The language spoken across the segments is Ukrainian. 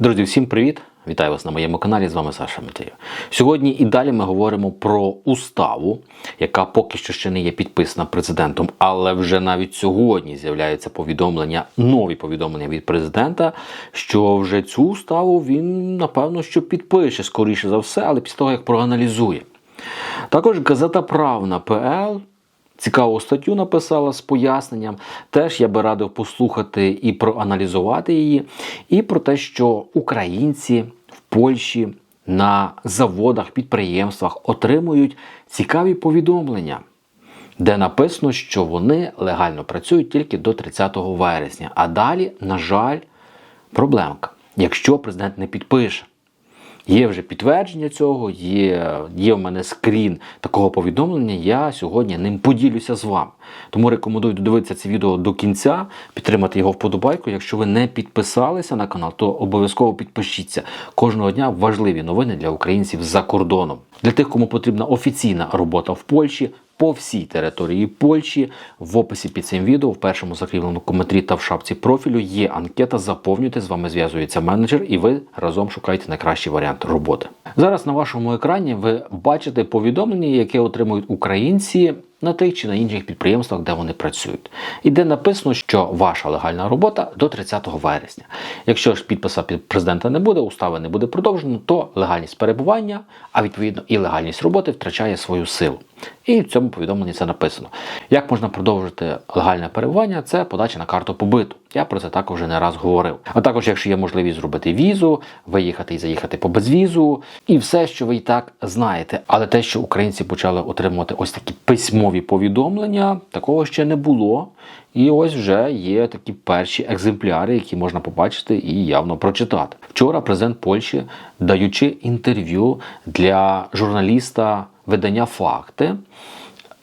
Друзі, всім привіт! Вітаю вас на моєму каналі. З вами Саша Матеєв. Сьогодні і далі ми говоримо про уставу, яка поки що ще не є підписана президентом, але вже навіть сьогодні з'являються повідомлення, нові повідомлення від президента, що вже цю уставу він напевно що підпише скоріше за все, але після того як проаналізує. Також газета Правна ПЛ цікаву статтю написала з поясненням. Теж я би радив послухати і проаналізувати її, і про те, що українці в Польщі на заводах, підприємствах отримують цікаві повідомлення. Де написано, що вони легально працюють тільки до 30 вересня. А далі, на жаль, проблемка. Якщо президент не підпише. Є вже підтвердження цього, є, є в мене скрін такого повідомлення. Я сьогодні ним поділюся з вами. Тому рекомендую додивитися це відео до кінця, підтримати його вподобайку. Якщо ви не підписалися на канал, то обов'язково підпишіться. Кожного дня важливі новини для українців за кордоном. Для тих, кому потрібна офіційна робота в Польщі. По всій території Польщі в описі під цим відео, в першому закріпленому коментарі та в шапці профілю є анкета. Заповнюйте, з вами зв'язується менеджер, і ви разом шукаєте найкращий варіант роботи. Зараз на вашому екрані ви бачите повідомлення, яке отримують українці на тих чи на інших підприємствах, де вони працюють. І де написано, що ваша легальна робота до 30 вересня. Якщо ж підписа під президента не буде, устави не буде продовжено, то легальність перебування, а відповідно і легальність роботи втрачає свою силу. І в цьому повідомленні це написано. Як можна продовжити легальне перебування? Це подача на карту побиту. Я про це також вже не раз говорив. А також, якщо є можливість зробити візу, виїхати і заїхати по безвізу, і все, що ви і так знаєте. Але те, що українці почали отримувати ось такі письмові повідомлення, такого ще не було. І ось вже є такі перші екземпляри, які можна побачити і явно прочитати. Вчора президент Польщі, даючи інтерв'ю для журналіста видання Факти.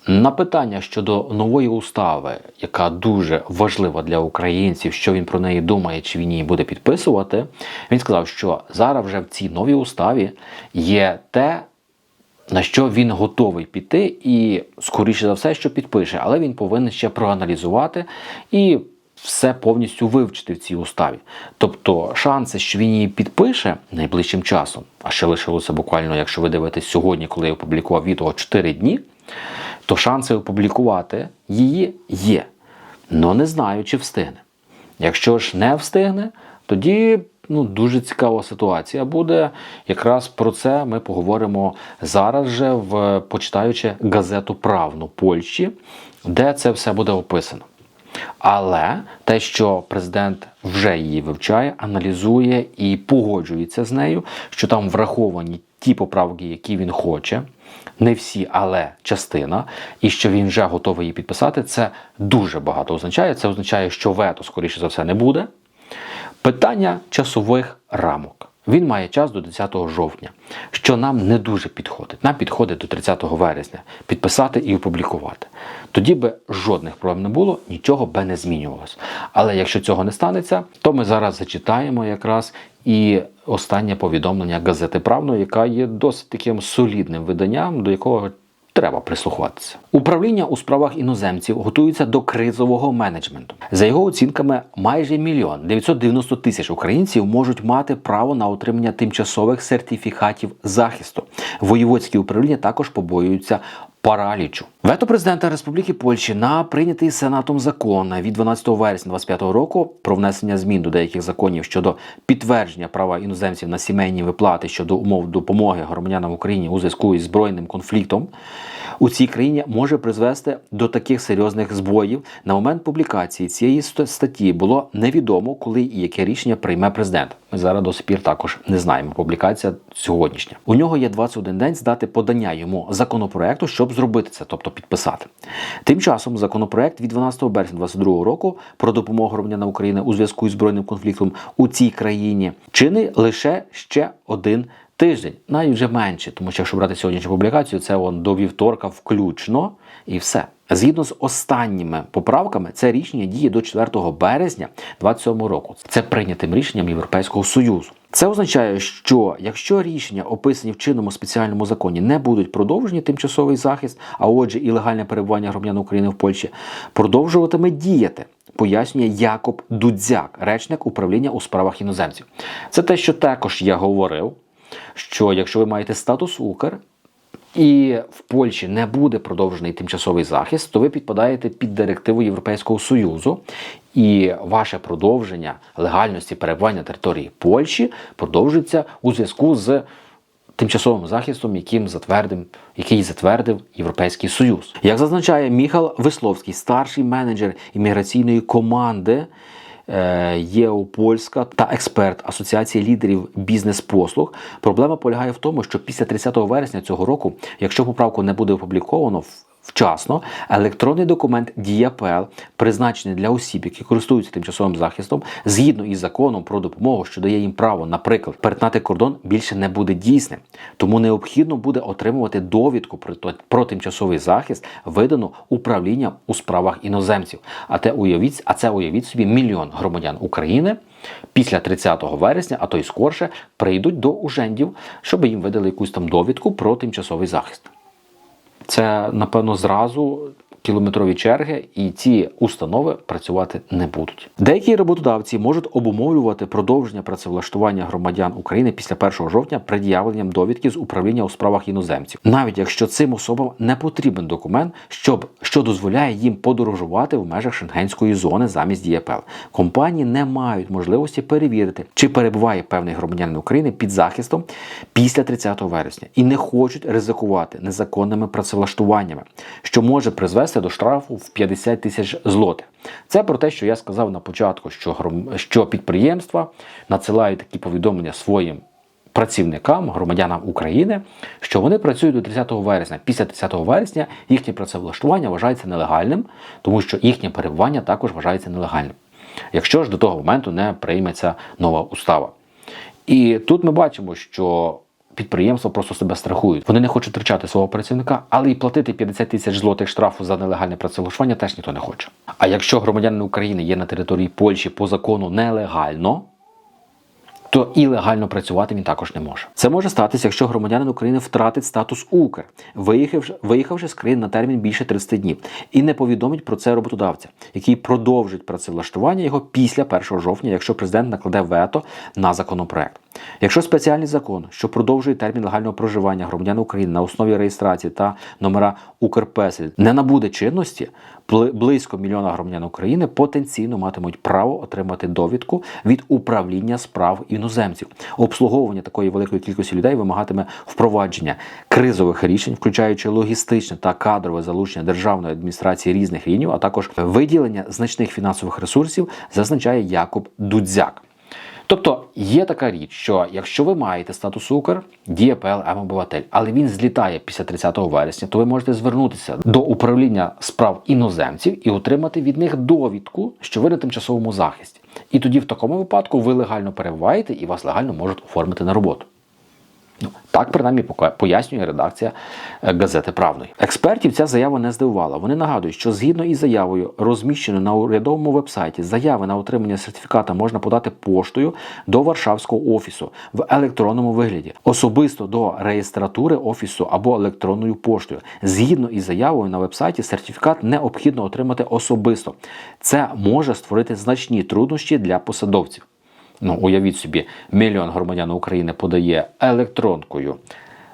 На питання щодо нової устави, яка дуже важлива для українців, що він про неї думає, чи він її буде підписувати, він сказав, що зараз вже в цій новій уставі є те, на що він готовий піти, і, скоріше за все, що підпише, але він повинен ще проаналізувати і все повністю вивчити в цій уставі. Тобто шанси, що він її підпише найближчим часом, а ще лишилося буквально, якщо ви дивитесь сьогодні, коли я опублікував відео 4 дні, то шанси опублікувати її є. Но не знаю, чи встигне. Якщо ж не встигне, тоді ну, дуже цікава ситуація буде. Якраз про це ми поговоримо зараз же, в, почитаючи газету Правну Польщі, де це все буде описано. Але те, що президент вже її вивчає, аналізує і погоджується з нею, що там враховані ті поправки, які він хоче, не всі, але частина, і що він вже готовий її підписати, це дуже багато означає. Це означає, що вето, скоріше за все, не буде. Питання часових рамок. Він має час до 10 жовтня, що нам не дуже підходить. Нам підходить до 30 вересня підписати і опублікувати. Тоді би жодних проблем не було, нічого би не змінювалося. Але якщо цього не станеться, то ми зараз зачитаємо якраз і останнє повідомлення газети Правно, яка є досить таким солідним виданням, до якого Треба прислухатися. Управління у справах іноземців готується до кризового менеджменту. За його оцінками, майже мільйон 990 тисяч українців можуть мати право на отримання тимчасових сертифікатів захисту. Воєводські управління також побоюються паралічу. Вето президента Республіки Польщі на прийнятий Сенатом закон від 12 вересня 2025 року про внесення змін до деяких законів щодо підтвердження права іноземців на сімейні виплати щодо умов допомоги громадянам України у зв'язку із збройним конфліктом у цій країні може призвести до таких серйозних збоїв. На момент публікації цієї статті було невідомо, коли і яке рішення прийме президент. Зараз до сих пір також не знаємо. Публікація сьогоднішня. У нього є 21 день здати подання йому законопроекту, щоб зробити це, тобто підписати. Тим часом законопроект від 12 березня 2022 року про допомогу громадянам України у зв'язку із збройним конфліктом у цій країні чини лише ще один тиждень, навіть вже менше, тому що якщо брати сьогоднішню публікацію, це он до вівторка включно і все. Згідно з останніми поправками, це рішення діє до 4 березня 2027 року. Це прийнятим рішенням Європейського союзу. Це означає, що якщо рішення, описані в чинному спеціальному законі, не будуть продовжені тимчасовий захист, а отже, і легальне перебування громадян України в Польщі продовжуватиме діяти. пояснює Якоб Дудзяк, речник управління у справах іноземців. Це те, що також я говорив, що якщо ви маєте статус Укр, і в Польщі не буде продовжений тимчасовий захист, то ви підпадаєте під директиву Європейського Союзу, і ваше продовження легальності перебування території Польщі продовжується у зв'язку з тимчасовим захистом, яким затвердив, який затвердив Європейський Союз. Як зазначає Міхал Весловський, старший менеджер імміграційної команди. Е, ЄО Польська та експерт Асоціації лідерів бізнес-послуг. Проблема полягає в тому, що після 30 вересня цього року, якщо поправку не буде опубліковано вчасно, електронний документ ДІАПЛ, призначений для осіб, які користуються тимчасовим захистом, згідно із законом про допомогу, що дає їм право, наприклад, перетнати кордон, більше не буде дійсним. Тому необхідно буде отримувати довідку про тимчасовий захист, видану управлінням у справах іноземців. А те уявіть, а це уявіть собі мільйон громадян України після 30 вересня, а то й скорше, прийдуть до ужендів, щоб їм видали якусь там довідку про тимчасовий захист. Це, напевно, зразу кілометрові черги, і ці установи працювати не будуть. Деякі роботодавці можуть обумовлювати продовження працевлаштування громадян України після 1 жовтня пред'явленням довідки з управління у справах іноземців, навіть якщо цим особам не потрібен документ, щоб що дозволяє їм подорожувати в межах шенгенської зони замість ДІЄПЛ. Компанії не мають можливості перевірити, чи перебуває певний громадянин України під захистом після 30 вересня і не хочуть ризикувати незаконними працевлаштуваннями, що може призвести до штрафу в 50 тисяч злотих. Це про те, що я сказав на початку, що що підприємства надсилають такі повідомлення своїм працівникам, громадянам України, що вони працюють до 30 вересня. Після 30 вересня їхнє працевлаштування вважається нелегальним, тому що їхнє перебування також вважається нелегальним. Якщо ж до того моменту не прийметься нова устава. І тут ми бачимо, що підприємства просто себе страхують. Вони не хочуть втрачати свого працівника, але і платити 50 тисяч злотих штрафу за нелегальне працевлаштування теж ніхто не хоче. А якщо громадянин України є на території Польщі по закону нелегально, то і легально працювати він також не може. Це може статися, якщо громадянин України втратить статус УКР, виїхавши, виїхавши з країни на термін більше 30 днів, і не повідомить про це роботодавця, який продовжить працевлаштування його після 1 жовтня, якщо президент накладе вето на законопроект. Якщо спеціальний закон, що продовжує термін легального проживання громадян України на основі реєстрації та номера Укрпесель не набуде чинності, бли- близько мільйона громадян України потенційно матимуть право отримати довідку від управління справ іноземців. Обслуговування такої великої кількості людей вимагатиме впровадження кризових рішень, включаючи логістичне та кадрове залучення державної адміністрації різних рівнів, а також виділення значних фінансових ресурсів, зазначає Якоб Дудзяк. Тобто є така річ, що якщо ви маєте статус Укр, діє ПЛМ обиватель, але він злітає після 30 вересня, то ви можете звернутися до управління справ іноземців і отримати від них довідку, що ви на тимчасовому захисті. І тоді в такому випадку ви легально перебуваєте і вас легально можуть оформити на роботу. Ну, так принаймні пояснює редакція е, газети Правдою. Експертів ця заява не здивувала. Вони нагадують, що згідно із заявою, розміщеною на урядовому вебсайті, заяви на отримання сертифіката можна подати поштою до Варшавського офісу в електронному вигляді, особисто до реєстратури офісу або електронною поштою. Згідно із заявою на вебсайті, сертифікат необхідно отримати особисто. Це може створити значні труднощі для посадовців. Ну, уявіть собі, мільйон громадян України подає електронкою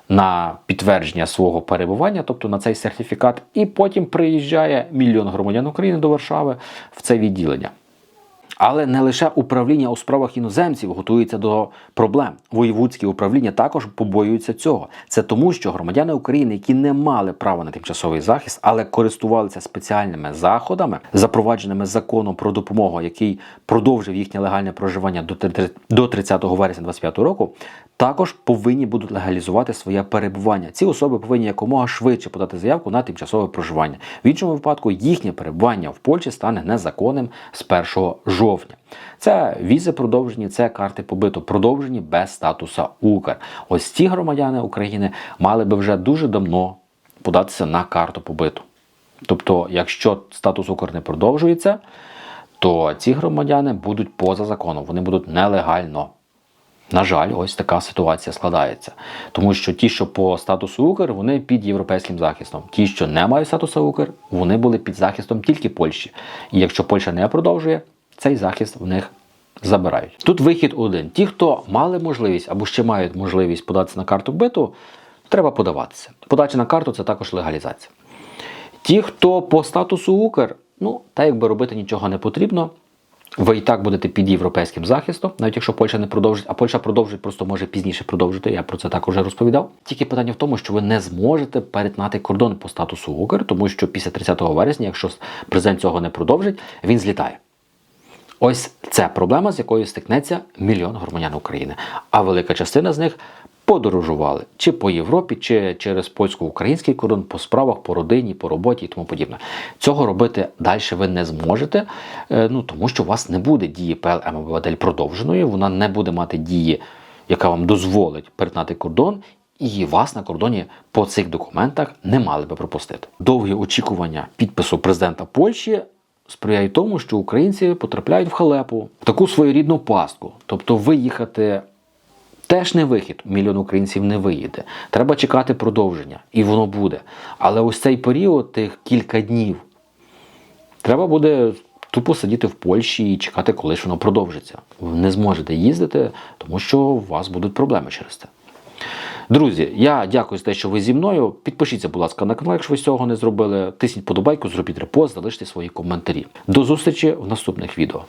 на підтвердження свого перебування, тобто на цей сертифікат, і потім приїжджає мільйон громадян України до Варшави в це відділення. Але не лише управління у справах іноземців готується до проблем. Воєвудські управління також побоюються цього. Це тому, що громадяни України, які не мали права на тимчасовий захист, але користувалися спеціальними заходами, запровадженими законом про допомогу, який продовжив їхнє легальне проживання до три- до 30 вересня 2025 року, також повинні будуть легалізувати своє перебування. Ці особи повинні якомога швидше подати заявку на тимчасове проживання. В іншому випадку їхнє перебування в Польщі стане незаконним з 1 жовтня. Це візи продовжені, це карти побиту продовжені без статуса Укр. Ось ці громадяни України мали би вже дуже давно податися на карту побиту. Тобто, якщо статус Укр не продовжується, то ці громадяни будуть поза законом, вони будуть нелегально. На жаль, ось така ситуація складається. Тому що ті, що по статусу Укр, вони під європейським захистом. Ті, що не мають статусу Укр, вони були під захистом тільки Польщі. І якщо Польща не продовжує, цей захист в них забирають. Тут вихід один: ті, хто мали можливість або ще мають можливість податися на карту биту, треба подаватися. Подача на карту це також легалізація. Ті, хто по статусу Укр, ну так якби робити нічого не потрібно. Ви і так будете під європейським захистом, навіть якщо Польща не продовжить, а Польща продовжить, просто може пізніше продовжити. Я про це також вже розповідав. Тільки питання в тому, що ви не зможете перетнати кордон по статусу Укр, тому що після 30 вересня, якщо президент цього не продовжить, він злітає. Ось це проблема, з якою стикнеться мільйон громадян України. А велика частина з них подорожували чи по Європі, чи через польсько-український кордон, по справах, по родині, по роботі і тому подібне. Цього робити далі ви не зможете, е, ну тому що у вас не буде дії ПЛМ обиватель продовженої, вона не буде мати дії, яка вам дозволить перетнати кордон. І вас на кордоні по цих документах не мали би пропустити. Довгі очікування підпису президента Польщі сприяє тому, що українці потрапляють в халепу, в таку своєрідну пастку. Тобто виїхати теж не вихід. Мільйон українців не виїде. Треба чекати продовження, і воно буде. Але ось цей період, тих кілька днів, треба буде тупо сидіти в Польщі і чекати, коли ж воно продовжиться. Ви не зможете їздити, тому що у вас будуть проблеми через це. Друзі, я дякую за те, що ви зі мною. Підпишіться, будь ласка, на канал, якщо ви цього не зробили. Тисніть подобайку, зробіть репост, залиште свої коментарі. До зустрічі в наступних відео.